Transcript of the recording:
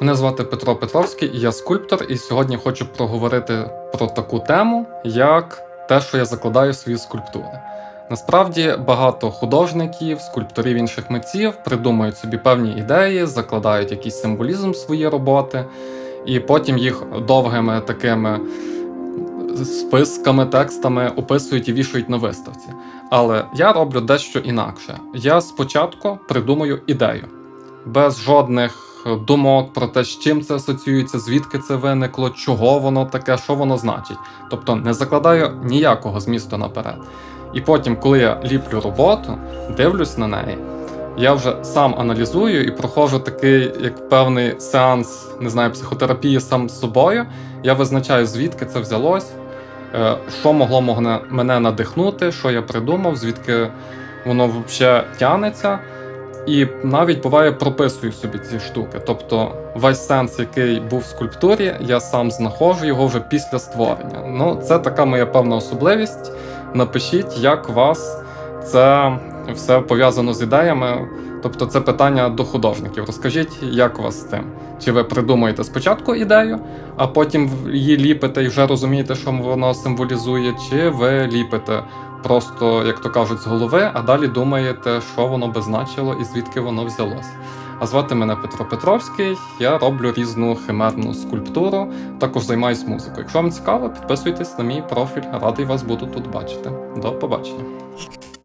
Мене звати Петро Петровський, я скульптор, і сьогодні хочу проговорити про таку тему, як те, що я закладаю в свої скульптури. Насправді багато художників, скульпторів інших митців придумують собі певні ідеї, закладають якийсь символізм в свої роботи, і потім їх довгими такими списками, текстами описують і вішають на виставці. Але я роблю дещо інакше. Я спочатку придумаю ідею без жодних думок про те, з чим це асоціюється, звідки це виникло, чого воно таке, що воно значить. Тобто не закладаю ніякого змісту наперед. І потім, коли я ліплю роботу, дивлюсь на неї, я вже сам аналізую і проходжу такий, як певний сеанс, не знаю, психотерапії сам з собою. Я визначаю, звідки це взялось, е, що могло мене- мене надихнути, що я придумав, звідки воно взагалі тянеться. І навіть буває прописую собі ці штуки. Тобто весь сенс, який був в скульптурі, я сам знаходжу його вже після створення. Ну, це така моя певна особливість. Напишіть, як вас це все пов'язано з ідеями. Тобто, це питання до художників. Розкажіть, як у вас з тим? Чи ви придумуєте спочатку ідею, а потім її ліпите і вже розумієте, що воно символізує, чи ви ліпите просто, як то кажуть, з голови, а далі думаєте, що воно би значило і звідки воно взялось. А звати мене Петро Петровський, я роблю різну химерну скульптуру, також займаюсь музикою. Якщо вам цікаво, підписуйтесь на мій профіль, радий вас буду тут бачити. До побачення.